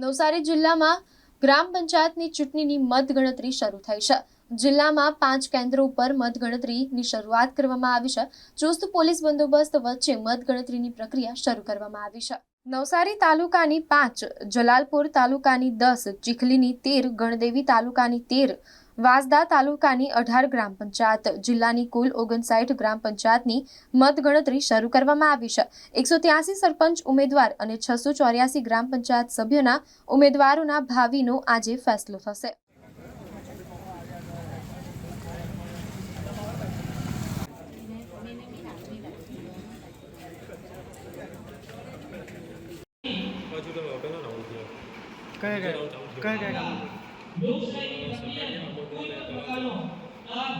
નવસારી જિલ્લામાં ગ્રામ પંચાયતની ચૂંટણીની મતગણતરી શરૂ થઈ છે. જિલ્લામાં પાંચ કેન્દ્રો ઉપર મતગણતરીની શરૂઆત કરવામાં આવી છે. ચુસ્ત પોલીસ બંદોબસ્ત વચ્ચે મતગણતરીની પ્રક્રિયા શરૂ કરવામાં આવી છે. નવસારી તાલુકાની પાંચ, જલાલપુર તાલુકાની દસ, ચીખલીની તેર, ગણદેવી તાલુકાની તેર વાંસદા તાલુકાની અઢાર ગ્રામ પંચાયત જિલ્લાની કુલ ઓગણસાઠ ગ્રામ પંચાયતની મતગણતરી શરૂ કરવામાં આવી છે. એકસો ત્યાસી સરપંચ ઉમેદવાર અને છસો ચોર્યાસી ગ્રામ પંચાયત સભ્યોના ઉમેદવારોના ભાવિનો આજે ફેસલો થશે. બાજુ તમે પેલા ના ઉઠ્યો કયા કયા કયા કયા કામ